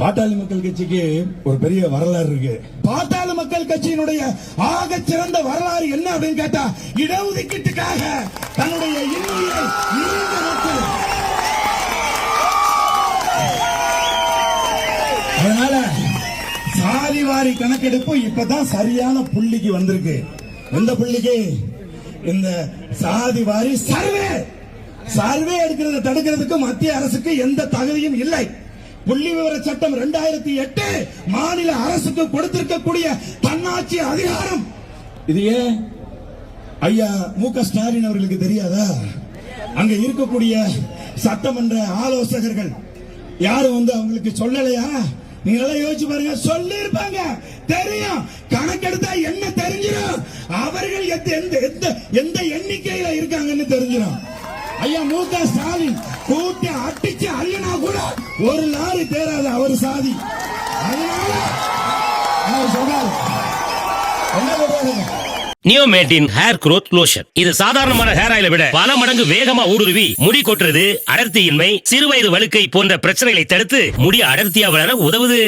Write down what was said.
பாட்டாளி மக்கள் கட்சிக்கு ஒரு பெரிய வரலாறு இருக்கு. பாட்டாளி மக்கள் கட்சியினுடைய ஆக சிறந்த வரலாறு என்ன அப்படின்னு கேட்டா இடஒதுக்கீட்டுக்காக தன்னுடைய இன்னுயிரை ஈந்த மக்கள் அதனால சாதிவாரி கணக்கெடுப்பு இப்பதான் சரியான புள்ளிக்கு வந்திருக்கு. எந்த புள்ளிக்கு? இந்த சாதிவாரி சர்வே. சர்வே எடுக்கிறத தடுக்கிறதுக்கு மத்திய அரசுக்கு எந்த தகுதியும் இல்லை. புள்ளி விவர சட்டம் இரண்டாயிரத்தி எட்டு மாநில அரசுக்கு கொடுத்திருக்கக்கூடிய தன்னாட்சி அதிகாரம். இது ஏன்? ஐயா மு க ஸ்டாலின் அவர்களுக்கு தெரியாதா? அங்க இருக்கக்கூடிய சட்டமன்ற ஆலோசகர்கள். யாரும் வந்து அவங்களுக்கு சொல்லலையா? நீங்க எல்லாம் யோசிச்சு பாருங்க. சொல்லி இருப்பாங்க தெரியும். கணக்கெடுத்தா என்ன தெரிஞ்சிடும்? அவர்கள் எந்த எந்த எந்த எந்த எண்ணிக்கையில இருக்காங்கன்னு தெரிஞ்சிடும். ஐயா மு க ஸ்டாலின் கூட்டி அட்டி ஒரு லாரி தேராது அவர் சாதி. என்ன சொல்றாரு? நியோமேட்டின் ஹேர் குரோத் லோஷன். இது சாதாரணமான ஹேர் ஆயில விட பல மடங்கு வேகமா ஊடுருவி முடி கொட்டுறது அடர்த்தியின்மை சிறுவயது வழுக்கை போன்ற பிரச்சனைகளை தடுத்து முடி அடர்த்தியா வளர உதவுது.